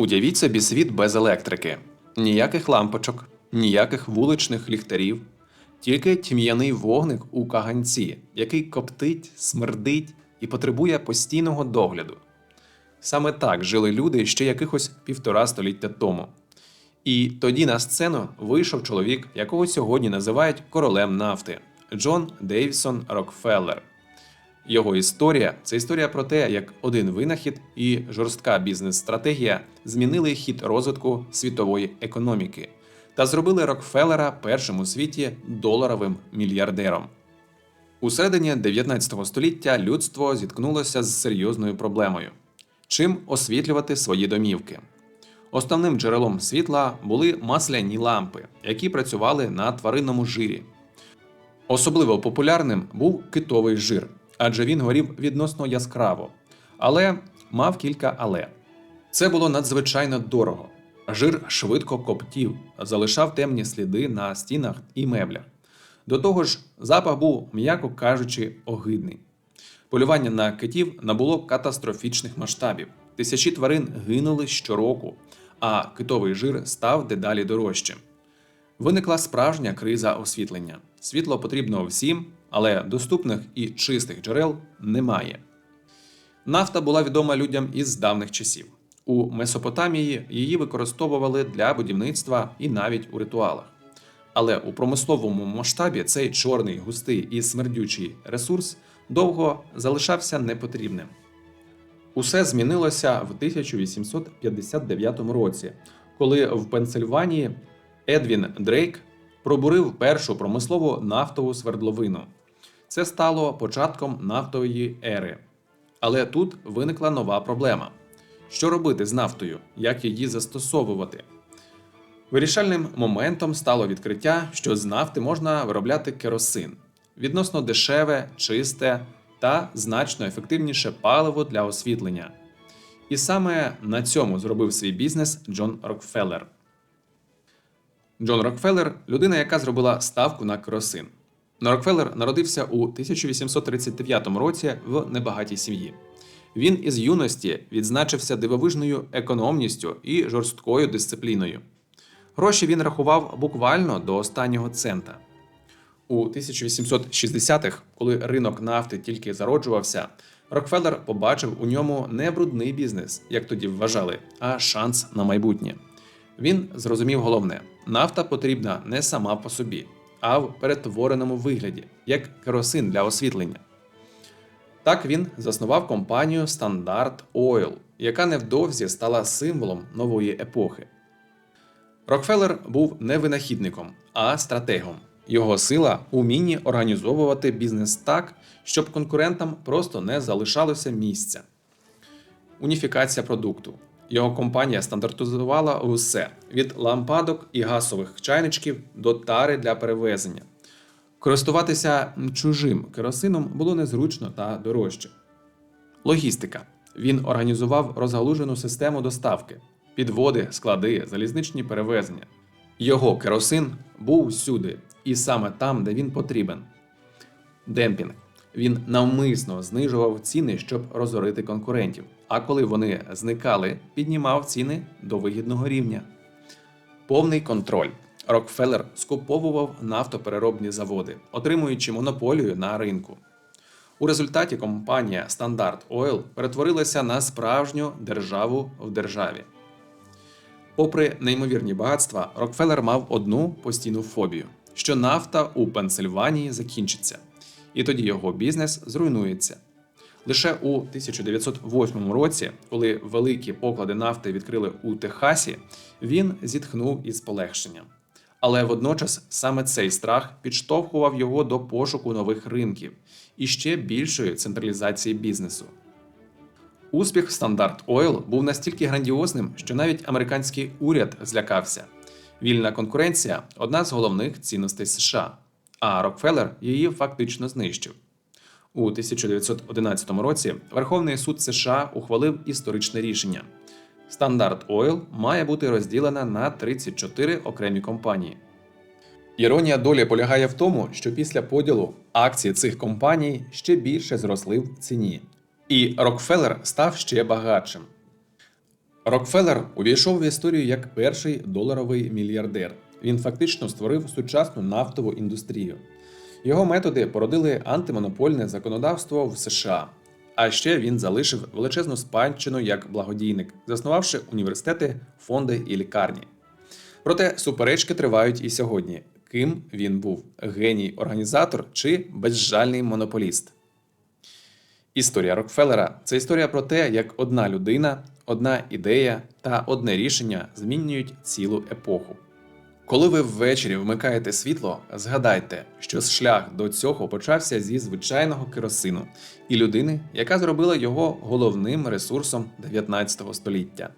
Уявіть собі світ без електрики, ніяких лампочок, ніяких вуличних ліхтарів, тільки тьмяний вогник у каганці, який коптить, смердить і потребує постійного догляду. Саме так жили люди ще якихось півтора століття тому. І тоді на сцену вийшов чоловік, якого сьогодні називають королем нафти Джон Дейвісон Рокфеллер. Його історія це історія про те, як один винахід і жорстка бізнес-стратегія змінили хід розвитку світової економіки та зробили Рокфеллера першим у світі доларовим мільярдером. У середині 19 століття людство зіткнулося з серйозною проблемою: чим освітлювати свої домівки. Основним джерелом світла були масляні лампи, які працювали на тваринному жирі. Особливо популярним був китовий жир, адже він горів відносно яскраво, але мав кілька але. Це було надзвичайно дорого. Жир швидко коптів, залишав темні сліди на стінах і меблях. До того ж, запах був, м'яко кажучи, огидний. Полювання на китів набуло катастрофічних масштабів. Тисячі тварин гинули щороку, а китовий жир став дедалі дорожчим. Виникла справжня криза освітлення. Світло потрібно всім, але доступних і чистих джерел немає. Нафта була відома людям із давних часів. У Месопотамії її використовували для будівництва і навіть у ритуалах. Але у промисловому масштабі цей чорний, густий і смердючий ресурс довго залишався непотрібним. Усе змінилося в 1859 році, коли в Пенсильванії Едвін Дрейк пробурив першу промислову нафтову свердловину. Це стало початком нафтової ери. Але тут виникла нова проблема: що робити з нафтою, як її застосовувати? Вирішальним моментом стало відкриття, що з нафти можна виробляти керосин відносно дешеве, чисте та значно ефективніше паливо для освітлення. І саме на цьому зробив свій бізнес Джон Рокфеллер. Джон Рокфеллер людина, яка зробила ставку на керосин. Рокфеллер народився у 1839 році в небагатій сім'ї. Він із юності відзначився дивовижною економністю і жорсткою дисципліною. Гроші він рахував буквально до останнього цента. У 1860-х, коли ринок нафти тільки зароджувався, Рокфеллер побачив у ньому не брудний бізнес, як тоді вважали, а шанс на майбутнє. Він зрозумів головне: нафта потрібна не сама по собі, а в перетвореному вигляді, як керосин для освітлення. Так він заснував компанію Standard Oil, яка невдовзі стала символом нової епохи. Рокфеллер був не винахідником, а стратегом. Його сила у вмінні організовувати бізнес так, щоб конкурентам просто не залишалося місця. Уніфікація продукту. Його компанія стандартизувала усе від лампадок і газових чайничків до тари для перевезення. Користуватися чужим керосином було незручно та дорожче. Логістика. Він організував розгалужену систему доставки, підводи, склади, залізничні перевезення. Його керосин був всюди, і саме там, де він потрібен. Демпінг. Він навмисно знижував ціни, щоб розорити конкурентів. А коли вони зникали, піднімав ціни до вигідного рівня. Повний контроль. Рокфеллер скуповував нафтопереробні заводи, отримуючи монополію на ринку. У результаті компанія Standard Oil перетворилася на справжню державу в державі. Попри неймовірні багатства, Рокфеллер мав одну постійну фобію: що нафта у Пенсильванії закінчиться, і тоді його бізнес зруйнується. Лише у 1908 році, коли великі поклади нафти відкрили у Техасі, він зітхнув із полегшенням. Але водночас саме цей страх підштовхував його до пошуку нових ринків і ще більшої централізації бізнесу. Успіх Standard Oil був настільки грандіозним, що навіть американський уряд злякався. Вільна конкуренція одна з головних цінностей США, а Рокфеллер її фактично знищив. У 1911 році Верховний суд США ухвалив історичне рішення: Standard Oil має бути розділена на 34 окремі компанії. Іронія долі полягає в тому, що після поділу акції цих компаній ще більше зросли в ціні, і Рокфеллер став ще багатшим. Рокфеллер увійшов в історію як перший доларовий мільярдер. Він фактично створив сучасну нафтову індустрію. Його методи породили антимонопольне законодавство в США. А ще він залишив величезну спадщину як благодійник, заснувавши університети, фонди і лікарні. Проте суперечки тривають і сьогодні. Ким він був геній організатор чи безжальний монополіст? Історія Рокфеллера це історія про те, як одна людина, одна ідея та одне рішення змінюють цілу епоху. Коли ви ввечері вмикаєте світло, згадайте, що шлях до цього почався зі звичайного керосину і людини, яка зробила його головним ресурсом 19 століття.